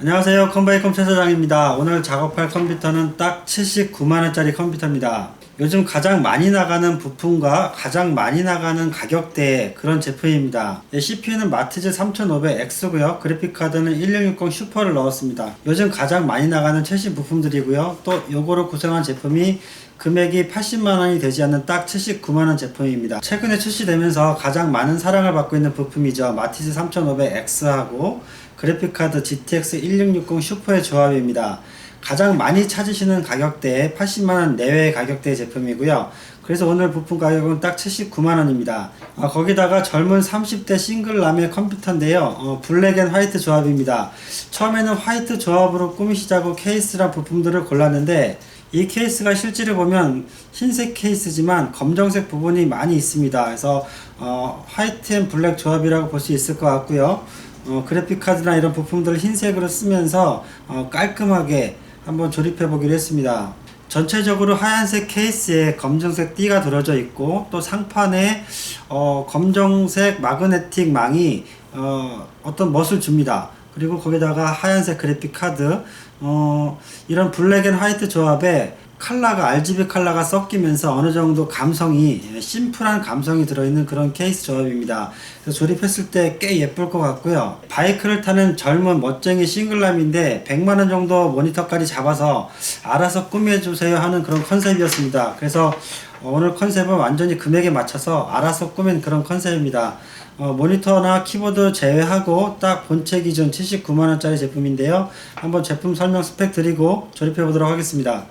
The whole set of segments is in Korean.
안녕하세요. 컴바이컴 최 사장입니다. 오늘 작업할 컴퓨터는 딱 79만원짜리 컴퓨터입니다. 요즘 가장 많이 나가는 부품과 가장 많이 나가는 가격대의 그런 제품입니다. 예, CPU는 마티즈 3500X고요. 그래픽카드는 1660 슈퍼를 넣었습니다. 요즘 가장 많이 나가는 최신 부품들이고요. 또 요거로 구성한 제품이 금액이 80만원이 되지 않는 딱 79만원 제품입니다. 최근에 출시되면서 가장 많은 사랑을 받고 있는 부품이죠. 마티즈 3500X하고 그래픽카드 GTX 1660 슈퍼의 조합입니다. 가장 많이 찾으시는 가격대에 80만원 내외의 가격대의 제품이고요. 그래서 오늘 부품 가격은 딱 79만원입니다. 거기다가 젊은 30대 싱글남의 컴퓨터인데요. 어, 블랙 앤 화이트 조합입니다. 처음에는 화이트 조합으로 꾸미시자고 케이스랑 부품들을 골랐는데 이 케이스가 실제로 보면 흰색 케이스지만 검정색 부분이 많이 있습니다. 그래서 어, 화이트 앤 블랙 조합이라고 볼 수 있을 것 같고요. 어, 그래픽 카드나 이런 부품들을 흰색으로 쓰면서 어, 깔끔하게 한번 조립해 보기로 했습니다. 전체적으로 하얀색 케이스에 검정색 띠가 들어져 있고 또 상판에 어, 검정색 마그네틱 망이 어, 어떤 멋을 줍니다. 그리고 거기다가 하얀색 그래픽 카드 어, 이런 블랙 앤 화이트 조합에 칼라가 RGB 칼라가 섞이면서 어느 정도 감성이 예, 심플한 감성이 들어있는 그런 케이스 조합입니다. 그래서 조립했을 때 꽤 예쁠 것 같고요. 바이크를 타는 젊은 멋쟁이 싱글남인데 100만 원 정도 모니터까지 잡아서 알아서 꾸며주세요 하는 그런 컨셉이었습니다. 그래서 어, 오늘 컨셉은 완전히 금액에 맞춰서 알아서 꾸민 그런 컨셉입니다. 어, 모니터나 키보드 제외하고 딱 본체 기준 79만원짜리 제품인데요. 한번 제품 설명 스펙 드리고 조립해 보도록 하겠습니다.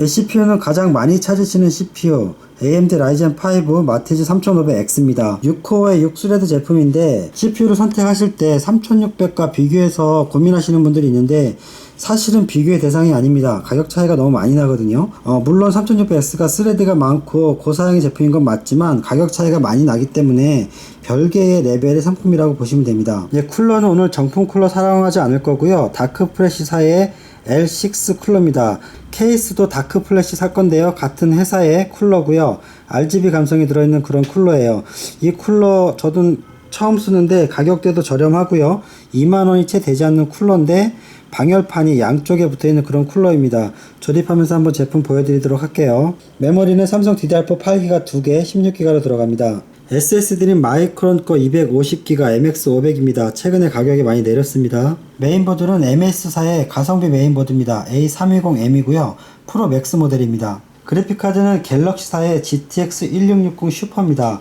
이 CPU는 가장 많이 찾으시는 CPU AMD 라이젠 5 마티즈 3500X입니다. 6코어의 6스레드 제품인데 CPU를 선택하실 때 3600과 비교해서 고민하시는 분들이 있는데 사실은 비교의 대상이 아닙니다. 가격 차이가 너무 많이 나거든요. 어, 물론 3600X가 스레드가 많고 고사양의 제품인 건 맞지만 가격 차이가 많이 나기 때문에 별개의 레벨의 상품이라고 보시면 됩니다. 예, 쿨러는 오늘 정품 쿨러 사용하지 않을 거고요. 다크 프레시사의 L6 쿨러입니다. 케이스도 다크 플래시 살 건데요. 같은 회사의 쿨러고요. RGB 감성이 들어있는 그런 쿨러예요. 이 쿨러 저도 처음 쓰는데 가격대도 저렴하고요. 2만 원이 채 되지 않는 쿨러인데 방열판이 양쪽에 붙어있는 그런 쿨러입니다. 조립하면서 한번 제품 보여드리도록 할게요. 메모리는 삼성 DDR4 8기가 2개, 16기가로 들어갑니다. SSD는 마이크론 거 250기가 MX500입니다. 최근에 가격이 많이 내렸습니다. 메인보드는 MS사의 가성비 메인보드입니다. A320M이고요. 프로 맥스 모델입니다. 그래픽카드는 갤럭시사의 GTX 1660 슈퍼입니다.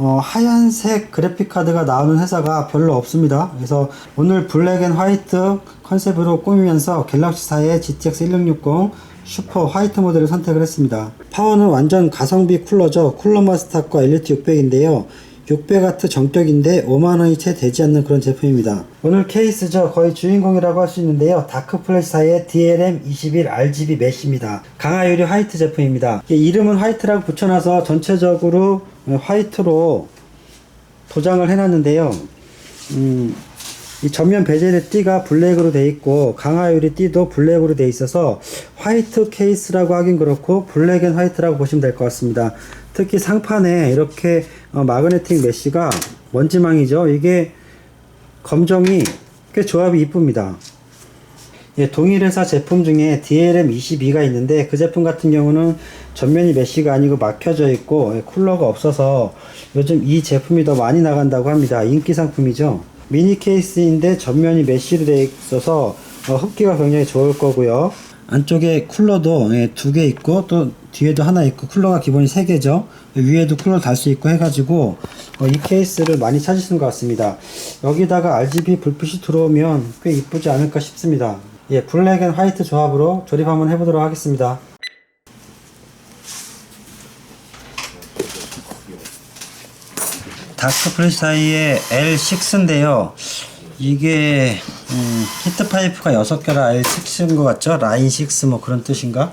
어, 하얀색 그래픽 카드가 나오는 회사가 별로 없습니다. 그래서 오늘 블랙 앤 화이트 컨셉으로 꾸미면서 갤럭시사의 GTX 1660 슈퍼 화이트 모델을 선택을 했습니다. 파워는 완전 가성비 쿨러죠. 쿨러 마스터과 엘리트 600인데요. 600W 정격인데 5만원이 채 되지 않는 그런 제품입니다. 오늘 케이스죠. 거의 주인공이라고 할 수 있는데요. 다크 플래시사의 DLM21 RGB 메쉬입니다. 강화유리 화이트 제품입니다. 이름은 화이트라고 붙여놔서 전체적으로 화이트로 도장을 해놨는데요. 음, 이 전면 베젤의 띠가 블랙으로 되어 있고 강화유리 띠도 블랙으로 되어 있어서 화이트 케이스라고 하긴 그렇고 블랙 앤 화이트라고 보시면 될 것 같습니다. 특히 상판에 이렇게 어, 마그네틱 메쉬가 먼지망이죠. 이게 검정이 꽤 조합이 이쁩니다. 예, 동일 회사 제품 중에 DLM22가 있는데 그 제품 같은 경우는 전면이 메쉬가 아니고 막혀져 있고 예, 쿨러가 없어서 요즘 이 제품이 더 많이 나간다고 합니다. 인기 상품이죠. 미니 케이스인데 전면이 메쉬로 되어 있어서 어, 흡기가 굉장히 좋을 거고요. 안쪽에 쿨러도 예, 두개 있고 또 뒤에도 하나 있고 쿨러가 기본이 세 개죠. 위에도 쿨러 달 수 있고 해가지고 어, 이 케이스를 많이 찾으시는 것 같습니다. 여기다가 RGB 불빛이 들어오면 꽤 이쁘지 않을까 싶습니다. 예, 블랙 앤 화이트 조합으로 조립 한번 해보도록 하겠습니다. 다크 프레시사이의 L6인데요. 이게 음, 히트 파이프가 6개라 L6인 것 같죠? 라인 6 뭐 그런 뜻인가?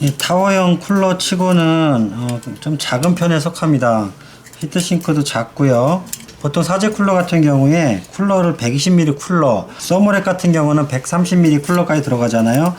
이 타워형 쿨러 치고는 어, 좀 작은 편에 속합니다. 히트싱크도 작고요. 보통 사제 쿨러 같은 경우에 쿨러를 120mm 쿨러, 서머렉 같은 경우는 130mm 쿨러까지 들어가잖아요.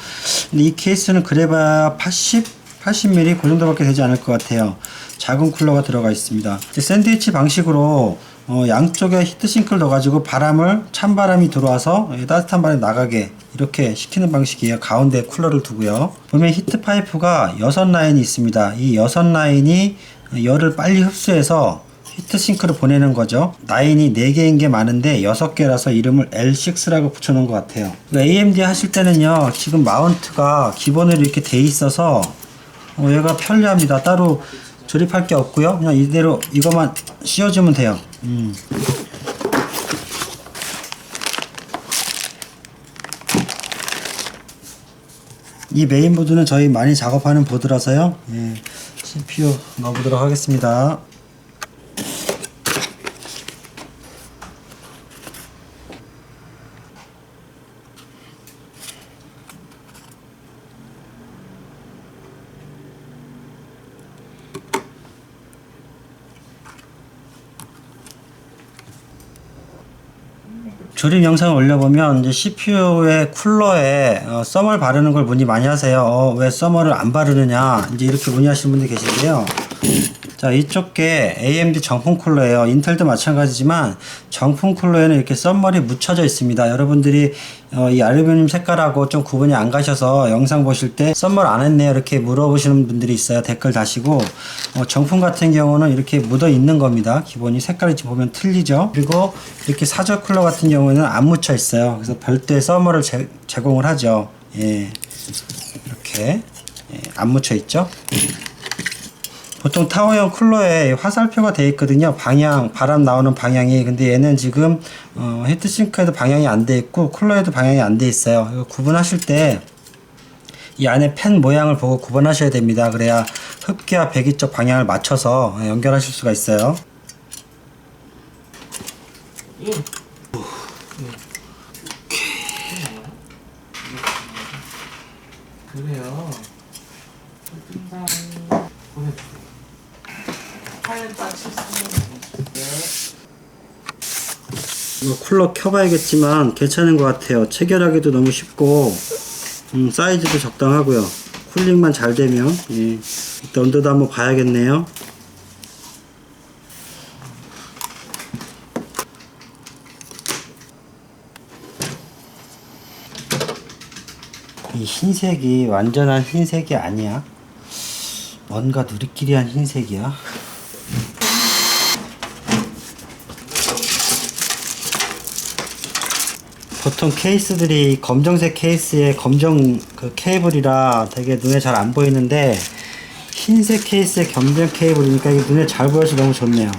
근데 이 케이스는 그래봐야 80, 80mm 그 정도밖에 되지 않을 것 같아요. 작은 쿨러가 들어가 있습니다. 샌드위치 방식으로 어, 양쪽에 히트싱크를 넣어가지고 바람을 찬 바람이 들어와서 예, 따뜻한 바람이 나가게 이렇게 시키는 방식이에요. 가운데 쿨러를 두고요. 보면 히트 파이프가 여섯 라인이 있습니다. 이 여섯 라인이 열을 빨리 흡수해서 히트싱크를 보내는 거죠. 라인이 4개인 게 많은데 6개라서 이름을 L6라고 붙여놓은 것 같아요. AMD 하실 때는요, 지금 마운트가 기본으로 이렇게 돼 있어서 어, 얘가 편리합니다. 따로 조립할 게 없고요. 그냥 이대로 이것만 씌워주면 돼요. 음. 이 메인보드는 저희 많이 작업하는 보드라서요. 예, CPU 넣어보도록 하겠습니다. 조립 영상을 올려보면 이제 CPU의 쿨러에 어, 썸을 바르는 걸 문의 많이 하세요. 어, 왜 썸을 안 바르느냐 이제 이렇게 문의하시는 분들이 계신데요. 자 이쪽 게 AMD 정품 쿨러예요. 인텔도 마찬가지지만 정품 쿨러에는 이렇게 썸머리 묻혀져 있습니다. 여러분들이 어, 이 알루미늄 색깔하고 좀 구분이 안 가셔서 영상 보실 때 썸머를 안 했네요. 이렇게 물어보시는 분들이 있어요. 댓글 다시고 어, 정품 같은 경우는 이렇게 묻어 있는 겁니다. 기본이 색깔이 지금 보면 틀리죠. 그리고 이렇게 사저 쿨러 같은 경우는 안 묻혀 있어요. 그래서 별도의 썸머를 제, 제공을 하죠. 예. 이렇게 예, 안 묻혀 있죠. 보통 타워형 쿨러에 화살표가 되어 있거든요. 방향, 바람 나오는 방향이. 근데 얘는 지금 어, 히트싱크에도 방향이 안 돼 있고 쿨러에도 방향이 안 돼 있어요. 구분하실 때 이 안에 펜 모양을 보고 구분하셔야 됩니다. 그래야 흡기와 배기 쪽 방향을 맞춰서 연결하실 수가 있어요. 그래요. 끝난 보내주세요. 파일 따치시면 이거 쿨러 켜봐야겠지만 괜찮은 것 같아요. 체결하기도 너무 쉽고 음, 사이즈도 적당하고요. 쿨링만 잘 되면 예. 일단 온도도 한번 봐야겠네요. 이 흰색이 완전한 흰색이 아니야. 뭔가 누리끼리한 흰색이야. 보통 케이스들이 검정색 케이스에 검정 그 케이블이라 되게 눈에 잘 안 보이는데 흰색 케이스에 검정 케이블이니까 이게 눈에 잘 보여서 너무 좋네요.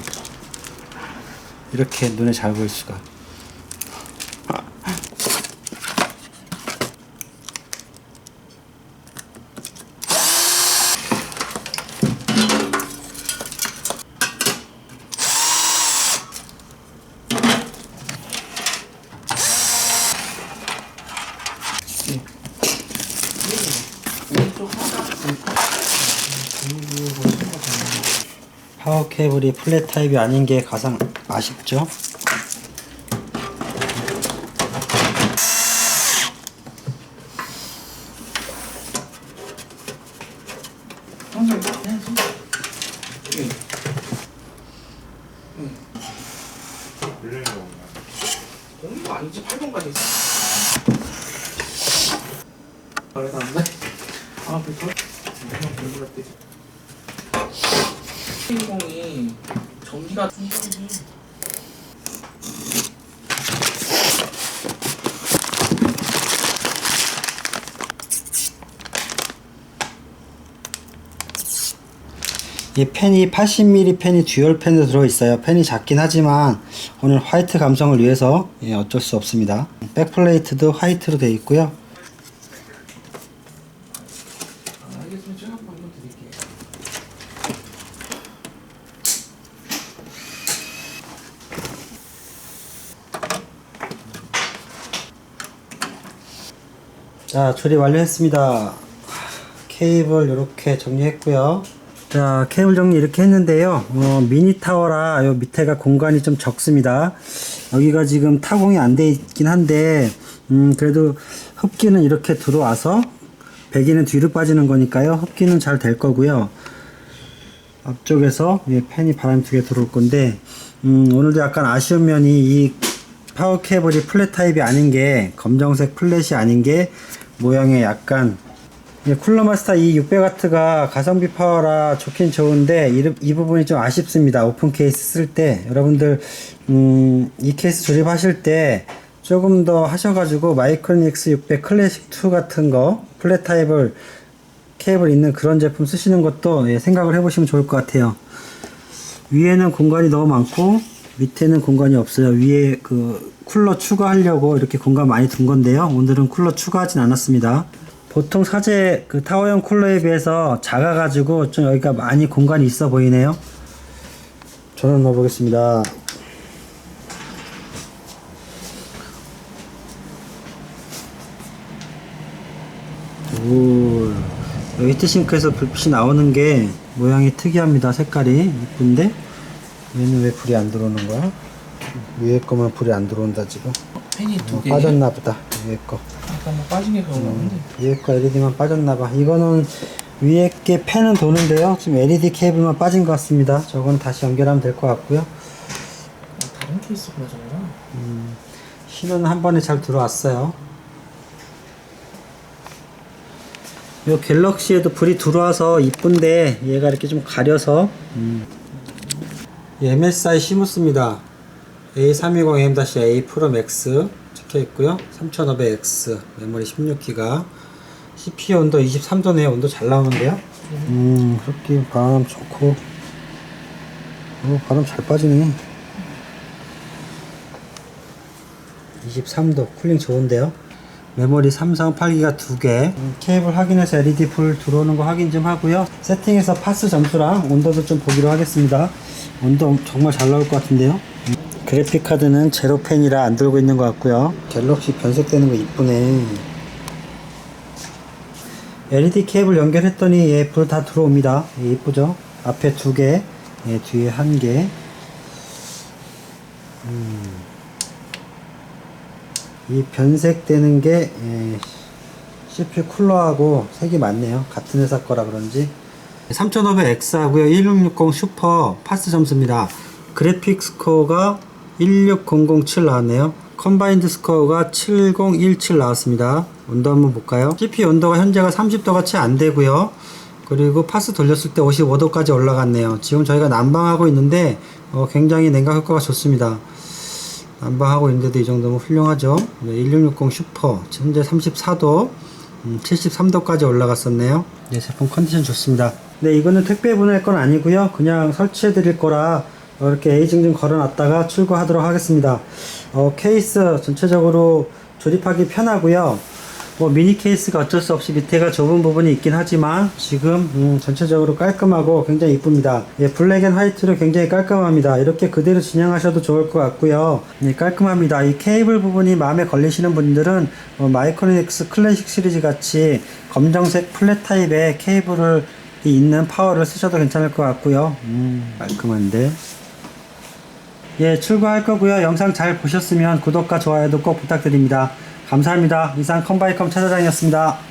이렇게 눈에 잘 보일 수가. 왼쪽 하나 분위기 보시는 거 파워 케이블이 플랫 타입이 아닌 게 가장 아쉽죠? 형님 그냥 좀 예. 공이가 아니지 8번까지 있어. 그래도 안 돼. 아 배터. 그냥 공부를 때. 공이 전기가 이 펜이 80mm 펜이 듀얼 펜으로 들어있어요. 펜이 작긴 하지만 오늘 화이트 감성을 위해서 예, 어쩔 수 없습니다. 백플레이트도 화이트로 되어 있고요. 아, 알겠으면 제가 한번 드릴게요. 자, 조립 완료했습니다. 케이블 이렇게 정리했고요. 자, 케이블 정리 이렇게 했는데요. 어, 미니 타워라 요 밑에가 공간이 좀 적습니다. 여기가 지금 타공이 안 돼 있긴 한데, 음, 그래도 흡기는 이렇게 들어와서 배기는 뒤로 빠지는 거니까요. 흡기는 잘 될 거고요. 앞쪽에서 예, 팬이 바람 두개 들어올 건데 음, 오늘도 약간 아쉬운 면이 이 파워 케이블이 플랫 타입이 아닌 게 검정색 플랫이 아닌 게 모양에 약간 예, 쿨러 마스터 이 600W가 가성비 파워라 좋긴 좋은데 이, 이 부분이 좀 아쉽습니다. 오픈 케이스 쓸 때 여러분들 음, 이 케이스 조립하실 때 조금 더 하셔가지고 마이크로닉스 600 클래식 2 같은 거 플랫 타입을 케이블 있는 그런 제품 쓰시는 것도 예, 생각을 해보시면 좋을 것 같아요. 위에는 공간이 너무 많고 밑에는 공간이 없어요. 위에 그 쿨러 추가하려고 이렇게 공간 많이 둔 건데요. 오늘은 쿨러 추가하진 않았습니다. 보통 사제 그 타워형 쿨러에 비해서 작아가지고 좀 여기가 많이 공간이 있어 보이네요. 전원 넣어보겠습니다. 오, 여기 히트싱크에서 불빛이 나오는 게 모양이 특이합니다. 색깔이 이쁜데 얘는 왜 불이 안 들어오는 거야? 위에 거만 불이 안 들어온다 지금. 팬이 두 어, 개. 빠졌나 보다. 위에 거. 아까 뭐 빠진 게 그런 건데. 위에 거 LED만 빠졌나 봐. 이거는 위에 게 팬은 도는데요. 지금 LED 케이블만 빠진 것 같습니다. 저건 다시 연결하면 될 것 같고요. 아, 다른 케이스 그러잖아. 신호는 한 번에 잘 들어왔어요. 요 갤럭시에도 불이 들어와서 이쁜데 얘가 이렇게 좀 가려서 음. 이 MSI 시무스입니다. A320M-A 프로 맥스 찍혀 있고요. 3500X 메모리 16기가 CPU 온도 23도네요. 온도 잘 나오는데요. 음, 그렇게 바람 좋고 어, 바람 잘 빠지네. 23도 쿨링 좋은데요 메모리 삼성 8기가 2개. 케이블 확인해서 LED 불 들어오는 거 확인 좀 하고요. 세팅해서 파스 점수랑 온도도 좀 보기로 하겠습니다. 온도 정말 잘 나올 것 같은데요. 그래픽 카드는 제로펜이라 안 들고 있는 것 같고요. 갤럭시 변색되는 거 이쁘네. LED 케이블 연결했더니 예, 불 다 들어옵니다. 예, 이쁘죠? 앞에 두개 예, 뒤에 한개 이 변색되는 게 예, CPU 쿨러하고 색이 맞네요. 같은 회사 거라 그런지. 3500X 하고요. 1660 슈퍼 파스 점수입니다. 그래픽 스코어가 16007 나왔네요. 컴바인드 스코어가 7017 나왔습니다. 온도 한번 볼까요? CPU 온도가 현재가 30도가 채 안 되고요. 그리고 파스 돌렸을 때 55도까지 올라갔네요. 지금 저희가 난방하고 있는데 어, 굉장히 냉각 효과가 좋습니다. 난방하고 있는데도 이 정도면 훌륭하죠. 1660 슈퍼 현재 34도, 73도까지 올라갔었네요. 네, 제품 컨디션 좋습니다. 네, 이거는 택배 보낼 건 아니고요. 그냥 설치해 드릴 거라 이렇게 에이징 좀 걸어놨다가 출고하도록 하겠습니다. 어, 케이스 전체적으로 조립하기 편하고요. 뭐 미니 케이스가 어쩔 수 없이 밑에가 좁은 부분이 있긴 하지만 지금 음, 전체적으로 깔끔하고 굉장히 이쁩니다. 예, 블랙 앤 화이트로 굉장히 깔끔합니다. 이렇게 그대로 진행하셔도 좋을 것 같고요. 예, 깔끔합니다. 이 케이블 부분이 마음에 걸리시는 분들은 어, 마이크로닉스 클래식 시리즈 같이 검정색 플랫 타입의 케이블을 있는 파워를 쓰셔도 괜찮을 것 같고요. 음, 깔끔한데. 예, 출고할 거고요. 영상 잘 보셨으면 구독과 좋아요도 꼭 부탁드립니다. 감사합니다. 이상 컴바이컴 차사장이었습니다.